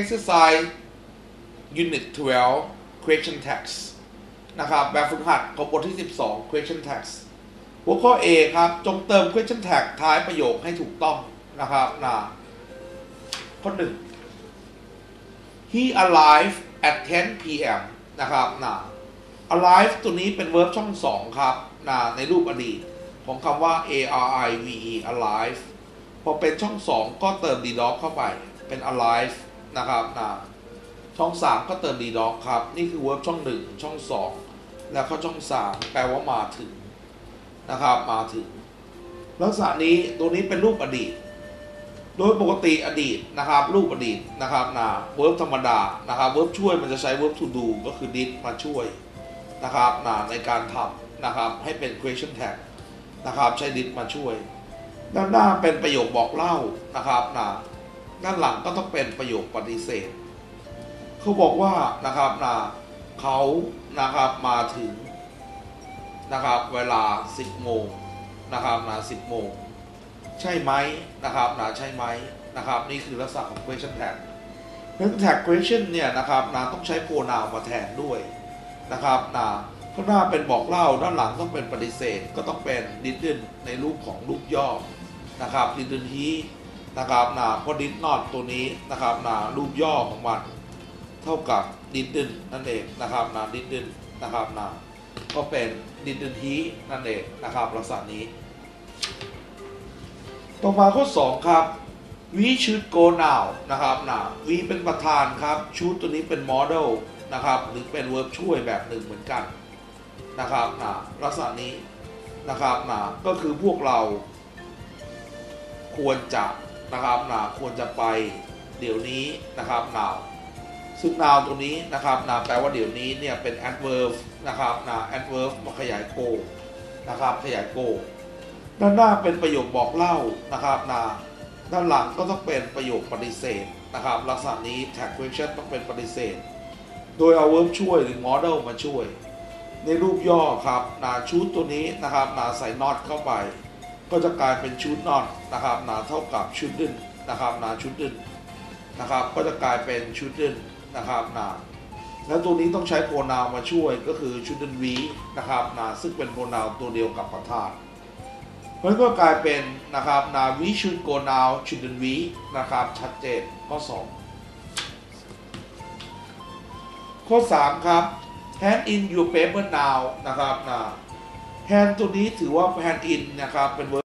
exercise unit 12 question text นะครับ แบบฝึกหัดของบทที่ 12 question text หัวข้อ A ครับ จงเติม question tag ท้ายประโยคให้ถูกต้องนะครับนะข้อหนึ่ง he arrived at 10 p.m. นะครับนะ arrive ตัวนี้เป็น verb ช่องสองครับนะในรูปอดีต ของคำว่า a r i v e arrive พอเป็นช่องสองก็เติม d dog เข้าไปเป็น arrive นะครับนะช่องสามก็เติม d dog ครับ นี่คือ verb ช่องหนึ่งช่องสองแล้วก็ช่องสามแปลว่ามาถึงนะครับมาถึง ลักษณะนี้ตัวนี้เป็นรูปอดีต โดยปกติอดีตนะครับ รูปอดีตนะครับนะเวิร์บธรรมดานะครับเวิร์บช่วยมันจะใช้เวิร์บ to do ก็คือ did มาช่วยนะครับนะในการทำนะครับให้เป็น question tag นะครับใช้ did มาช่วย ด้านหน้าเป็นประโยคบอกเล่านะครับนะ ด้านหลังก็ต้องเป็นประโยคปฏิเสธ เขาบอกว่านะครับนะเขานะครับมาถึงนะครับเวลา 10โมงนะครับนะ10โมงใช่ไหมนะครับนะใช่ไหมนะครับ นี่คือลักษณะของ question tag question tag question เนี่ยนะครับนะต้องใช้ pronoun มาแทนด้วยนะครับนะข้างหน้าเป็นบอกเล่าด้านหลังต้องเป็นปฏิเสธ ก็ต้องเป็น didn't ในรูปของรูปย่อนะครับ didn't he นะครับนะเพราะ did not ตัวนี้นะครับนะรูปย่อของมันเท่ากับ didn't นั่นเองนะครับนะ didn't นนะครับนะก็เป็น didn't he นั่นเองนะครับลักษณะนี้ ต่อมาข้อ2ครับ we should go now นะครับนะ we เป็นประธานครับ should ตัวนี้เป็น model นะครับหรือเป็น verb ช่วยแบบหนึ่งเหมือนกันนะครับนะลักษณะนี้นะครับนะก็คือพวกเราควรจะ นะครับนะควรจะไปเดี๋ยวนี้นะครับ now ซึ่ง now ตัวนี้นะครับนะแปลว่าเดี๋ยวนี้เนี่ยเป็น adverb นะครับนะ adverb มาขยาย go นะครับขยาย go ด้านหน้าเป็นประโยคบอกเล่านะครับนะด้านหลังก็ต้องเป็นประโยคปฏิเสธนะครับลักษณะนี้ tag question ต้องเป็นปฏิเสธ โดยเอา verb ช่วยหรือ model มาช่วย ในรูปย่อครับนะชุดตัวนี้นะครับนะใส่ not เข้าไป ก็จะกลายเป็นชุด not นะครับนะเท่ากับชุดดึนนะครับนะชุดดึนนะครับ ก็จะกลายเป็นชุดดึนนะครับนะแล้วตัวนี้ต้องใช้โปรนาวมาช่วยก็คือชุดดึนวีนะครับหนะซึ่งเป็นโปรนาวตัวเดียวกับประธานเพราะฉะนั้นก็กลายเป็นนะครับนาวิ should go now shouldn't we นะครับชัดเจนข้อ 2 ข้อ 3 ครับ hand in your paper now นะครับนะ hand ตัวนี้ถือว่าแพนอินนะครับเป็น